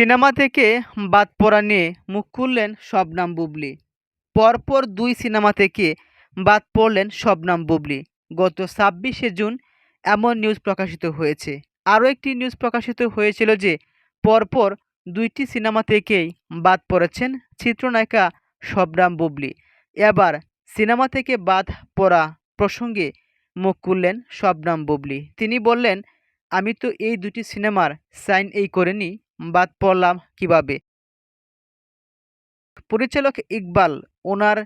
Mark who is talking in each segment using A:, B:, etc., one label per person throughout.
A: Cinema থেকে বাদ পড়া নিয়ে মুখ খুললেন শবনাম বুবলি। পরপর দুই সিনেমা থেকে বাদ পড়লেন শবনাম বুবলি। গত ছাব্বিশে জুন এমন নিউজ প্রকাশিত হয়েছে। আরও একটি নিউজ প্রকাশিত হয়েছিল যে, পরপর দুইটি সিনেমা থেকেই বাদ পড়েছেন চিত্রনায়িকা শবনাম বুবলি। এবার সিনেমা থেকে বাদ পড়া প্রসঙ্গে মুখ খুললেন শবনাম বুবলি। তিনি বললেন, আমি তো এই দুটি সিনেমার সাইন এই করে করিনি। বাদ পড়লাম কীভাবে? পরিচালক ইকবাল, ওনার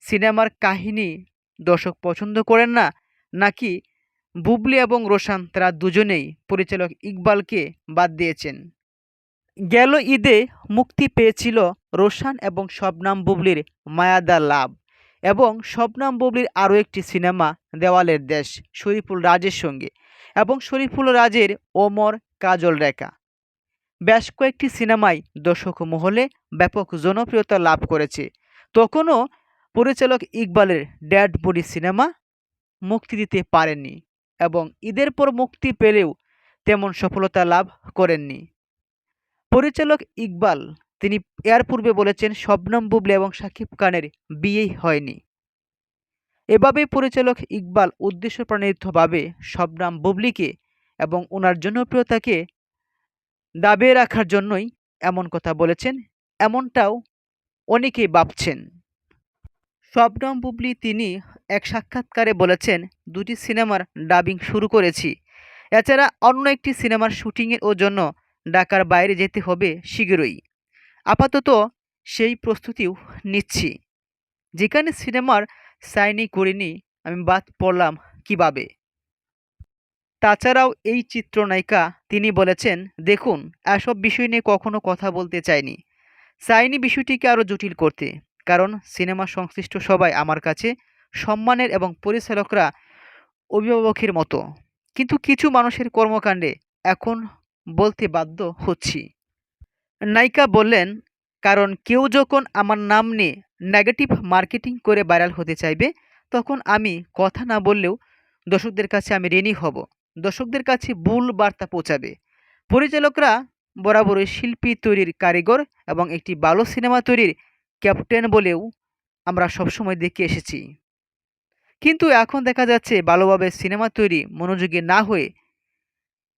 A: সিনেমার কাহিনী দর্শক পছন্দ করেন না? নাকি বুবলি এবং রোশান, তারা দুজনেই পরিচালক ইকবালকে বাদ দিয়েছেন? গেল ঈদে মুক্তি পেয়েছিল রোশান এবং শবনাম বুবলির মায়াদা লাভ এবং শবনাম বুবলির আরও একটি সিনেমা, দেওয়ালের দেশ, শরীফুল রাজের সঙ্গে এবং শরীফুল রাজের ওমর কাজল রেখা। বেশ কয়েকটি সিনেমাই দর্শক মহলে ব্যাপক জনপ্রিয়তা লাভ করেছে। তখনও পরিচালক ইকবালের ড্যাড বডি সিনেমা মুক্তি দিতে পারেননি এবং ঈদের পর মুক্তি পেলেও তেমন সফলতা লাভ করেননি। পরিচালক ইকবাল, তিনি এর পূর্বে বলেছেন, শবনম বুবলি এবং শাকিব খানের বিয়েই হয়নি। এভাবে পরিচালক ইকবাল উদ্দেশ্যপ্রণীতভাবে শবনাম বুবলিকে এবং ওনার জনপ্রিয়তাকে দাবিয়ে রাখার জন্যই এমন কথা বলেছেন, এমনটাও অনেকেই ভাবছেন। শবনম বুবলি তিনি এক সাক্ষাৎকারে বলেছেন, দুটি সিনেমার ডাবিং শুরু করেছি। এছাড়া অন্য একটি সিনেমার শুটিংয়ের ও জন্য ঢাকার বাইরে যেতে হবে শীঘ্রই আপাতত সেই প্রস্তুতিও নিচ্ছি। যেখানে সিনেমার সাইনই করিনি, আমি বাদ পড়লাম কীভাবে? তাছাড়াও এই চিত্রনায়িকা তিনি বলেছেন, দেখুন, এসব বিষয় নিয়ে কখনো কথা বলতে চাইনি। চাইনি বিষয়টিকে আরও জটিল করতে, কারণ সিনেমা সংশ্লিষ্ট সবাই আমার কাছে সম্মানের এবং পরিচালকরা অভিভাবকের মতো। কিন্তু কিছু মানুষের কর্মকাণ্ডে এখন বলতে বাধ্য হচ্ছি। নায়িকা বললেন, কারণ কেউ যখন আমার নাম নিয়ে নেগেটিভ মার্কেটিং করে ভাইরাল হতে চাইবে, তখন আমি কথা না বললেও দর্শকদের কাছে আমি রেনি হব। দর্শকদের কাছে ভুল বার্তা পৌঁছাবে। পরিচালকরা বরাবরই শিল্পী তৈরির কারিগর এবং একটি ভালো সিনেমা তৈরির ক্যাপ্টেন বলেও আমরা সবসময় দেখে এসেছি। কিন্তু এখন দেখা যাচ্ছে ভালোভাবে সিনেমা তৈরি মনোযোগী না হয়ে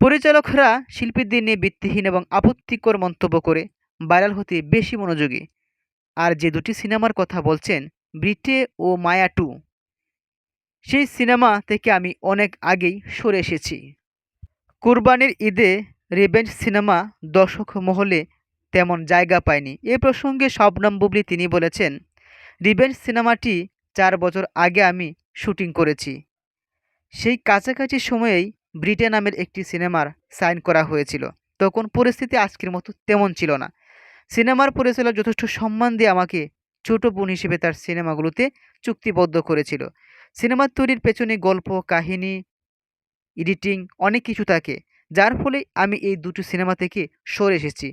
A: পরিচালকরা শিল্পীদের নিয়ে ভিত্তিহীন এবং আপত্তিকর মন্তব্য করে ভাইরাল হতে বেশি মনোযোগী। আর যে দুটি সিনেমার কথা বলছেন, ব্রিটে ও মায়া টু। সেই সিনেমা থেকে আমি অনেক আগেই সরে এসেছি। কুরবানির ঈদে রিভেঞ্জ সিনেমা দর্শক মহলে তেমন জায়গা পায়নি। এ প্রসঙ্গে শবনম বুবলি তিনি বলেছেন, রিভেঞ্জ সিনেমাটি চার বছর আগে আমি শুটিং করেছি। সেই কাছাকাছি সময়েই ব্রিটেন নামের একটি সিনেমার সাইন করা হয়েছিল। তখন পরিস্থিতি আজকের মতো তেমন ছিল না। সিনেমার পরিচালক যথেষ্ট সম্মান দিয়ে আমাকে ছোট বোন হিসেবে তার সিনেমাগুলোতে চুক্তিবদ্ধ করেছিল। সিনেমা তৈরির পেছনে গল্প, কাহিনী এডিটিং অনেক কিছু থাকে। যার ফলে আমি এই দুটো সিনেমা থেকে সরে এসেছি।